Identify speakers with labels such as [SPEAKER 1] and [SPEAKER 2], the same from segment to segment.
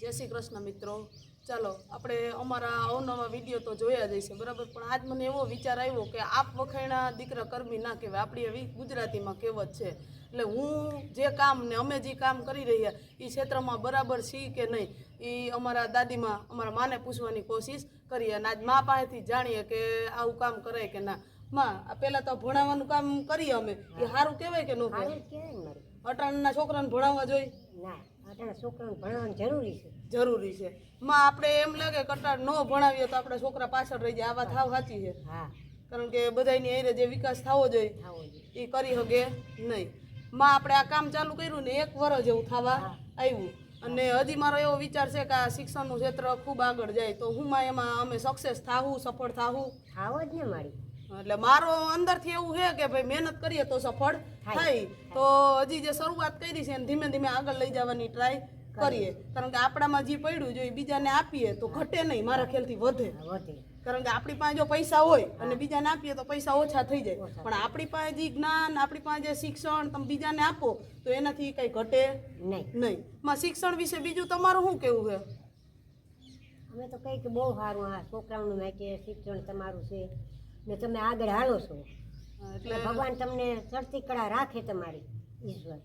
[SPEAKER 1] જય શ્રી કૃષ્ણ મિત્રો. ચાલો આપણે અમારા અવનવા વીડિયો તો જોયા જ છે બરાબર? પણ આજ મને એવો વિચાર આવ્યો કે આપ વખાણા દીકરા કરમી ના કહેવાય. આપણી એવી ગુજરાતીમાં કહેવત છે. એટલે હું જે કામ ને અમે જે કામ કરી રહ્યા એ ક્ષેત્રમાં બરાબર છીએ કે નહીં એ અમારા દાદીમાં અમારા માને પૂછવાની કોશિશ કરીએ અને આજ મા પાસેથી જાણીએ કે આવું કામ કરાય કે ના. માં આ પહેલાં તો ભણાવવાનું કામ કરીએ અમે. એ સારું કહેવાય કે ન કહેવાય? અટાણના છોકરાને ભણાવવા જોઈએ?
[SPEAKER 2] ના. અત્યારે છોકરાને ભણવાનું જરૂરી છે.
[SPEAKER 1] જરૂરી છે. માં આપણે એમ લાગે કટાર ન ભણાવીએ તો આપણા છોકરા પાછળ રહી જાય. આ વાત હાવ સાચી છે.
[SPEAKER 2] હા.
[SPEAKER 1] કારણ કે બધાની એ જે વિકાસ થવો જોઈએ એ કરી શકે નહીં. માં આપણે આ કામ ચાલુ કર્યું ને એક વર્ષ જેવું થવા આવ્યું. અને હજી મારો એવો વિચાર છે કે આ શિક્ષણનું ક્ષેત્ર ખૂબ આગળ જાય તો હું માં એમાં અમે સક્સેસ થાવું સફળ થાવું
[SPEAKER 2] થાવ જ ને મારી.
[SPEAKER 1] એટલે મારો અંદરથી એવું છે કે ભાઈ મહેનત કરીએ તો સફળ
[SPEAKER 2] થાય.
[SPEAKER 1] તો હજી જે શરૂઆત કરી છે એને ધીમે ધીમે આગળ લઈ જવાની ટ્રાય કરીએ. કારણ કે આપણામાં જે પડ્યું જો એ બીજાને આપીએ તો ઘટે નહીં મારા ખ્યાલથી વધે.
[SPEAKER 2] વધે.
[SPEAKER 1] કારણ કે આપણી પાસે જો પૈસા હોય અને બીજાને આપીએ તો પૈસા ઓછા થઈ જાય. પણ આપણી પાસે જે જ્ઞાન આપણી પાસે જે શિક્ષણ તમે બીજાને આપો તો એનાથી કંઈ ઘટે
[SPEAKER 2] નહીં.
[SPEAKER 1] નહીં. માં શિક્ષણ વિશે બીજું તમારું શું કેવું છે?
[SPEAKER 2] અમે તો કંઈક બહુ સારું આ છોકરાઓનું માટે શિક્ષણ તમારું છે. ને તમે આગળ હાલો છો.
[SPEAKER 1] એટલે
[SPEAKER 2] ભગવાન તમને ચડતી કળા રાખે તમારી ઈશ્વર.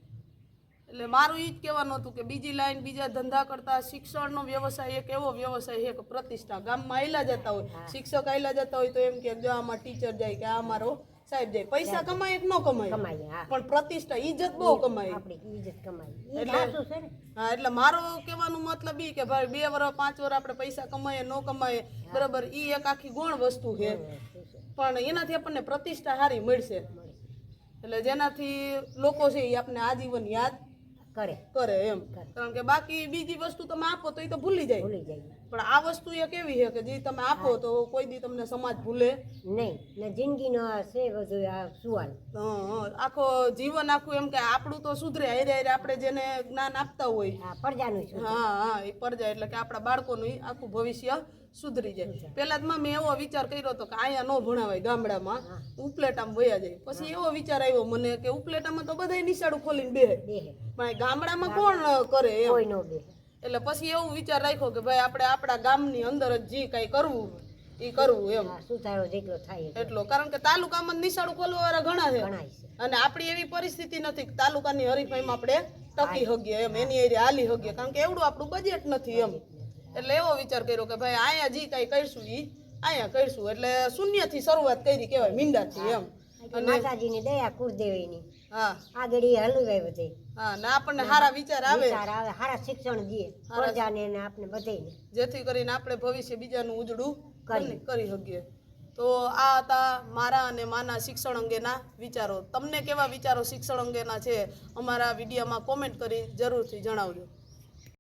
[SPEAKER 1] એટલે મારું ઈ જ કહેવાનું હતું કે બીજી લાઈન બીજા ધંધા કરતા શિક્ષણનો વ્યવસાય એક એવો વ્યવસાય છે કે પ્રતિષ્ઠા. ગામમાં આયલા જતા હોય શિક્ષક આયલા જતા હોય તો એમ કે જો આમાં ટીચર જાય કે આ મારો સાહેબ જાય. પૈસા કમાય કે ન કમાય? પણ પ્રતિષ્ઠા ઈજ્જત બહુ કમાય.
[SPEAKER 2] આપણી ઈજ્જત કમાય.
[SPEAKER 1] એટલે-
[SPEAKER 2] છે ને?
[SPEAKER 1] હા એટલે મારો કહેવાનો મતલબ ઈ કે ભાઈ બે વર્ષ પાંચ વર્ષ આપણે પૈસા કમાઈએ ન કમાઈએ બરાબર ઈ એક આખી ગોણ વસ્તુ છે. પણ એનાથી આપણને પ્રતિષ્ઠા સારી મળશે. એટલે જેનાથી લોકો છે એ આપણને આજીવન યાદ
[SPEAKER 2] કરે.
[SPEAKER 1] કરે એમ. કારણ કે બાકી બીજી વસ્તુ તમે આપો તો એ તો ભૂલી જાય.
[SPEAKER 2] ભૂલી જાય.
[SPEAKER 1] પણ આ વસ્તુ એક એવી છે કે જે તમે આપો તો કોઈ દી તમને સમાજ ભૂલે.
[SPEAKER 2] નહીં. ને જિંદગીનો છે બધું આ સુવાલ.
[SPEAKER 1] આખો જીવન આખું એમ કે આપણું તો સુધરે હારે હારે આપણે જેને જ્ઞાન આપતા હોય.
[SPEAKER 2] હા પડજાનું
[SPEAKER 1] હા હા. એ પરજાય એટલે કે આપણા બાળકોનું આખું ભવિષ્ય સુધરી જાય. પહેલા જ માં એવો વિચાર કર્યો હતો કે અહીંયા ન ભણાવાય ગામડામાં. ઉપલેટામાં વયા જાય. પછી એવો વિચાર આવ્યો મને કે ઉપલેટામાં તો બધા નિશાળું ખોલીને
[SPEAKER 2] બે
[SPEAKER 1] પણ ગામડામાં કોણ કરે એમ. એટલે પછી એવું વિચાર રાખ્યો કે ભાઈ આપણે આપણા ગામની અંદર જ જે કાંઈ કરવું એ કરવું એમ.
[SPEAKER 2] સુધારો જેટલો થાય એટલો.
[SPEAKER 1] કારણ કે તાલુકામાં નિશાળું ખોલવા વાળા ઘણા છે.
[SPEAKER 2] છે.
[SPEAKER 1] અને આપણી એવી પરિસ્થિતિ નથી કે તાલુકાની હરીફાઈમાં આપણે ટકી હગીએ એમ. એની એરિયા હાલી હગીએ. કારણ કે એવડું આપણું બજેટ નથી એમ. એટલે એવો વિચાર કર્યો કે ભાઈ અહીંયા જે કાંઈ કરીશું એ અહીંયા કરીશું. એટલે શૂન્યથી શરૂઆત કરી કહેવાય મીંડાથી એમ.
[SPEAKER 2] માતાજીની દયા કુળદેવીની.
[SPEAKER 1] હા.
[SPEAKER 2] આગળ એ હલવાય બધે.
[SPEAKER 1] હા ને આપણને સારા વિચાર આવે.
[SPEAKER 2] વિચાર આવે સારા શિક્ષણ દે. પ્રજાને ને આપણે બધેને
[SPEAKER 1] જેથી કરીને આપણે ભવિષ્ય બીજાનું ઉજળું કરી. કરી શકીએ. તો આ હતા મારા અને માના શિક્ષણ અંગેના વિચારો. તમને કેવા વિચારો શિક્ષણ અંગેના છે? અમારા વિડીયોમાં કોમેન્ટ કરી જરૂરથી જણાવજો.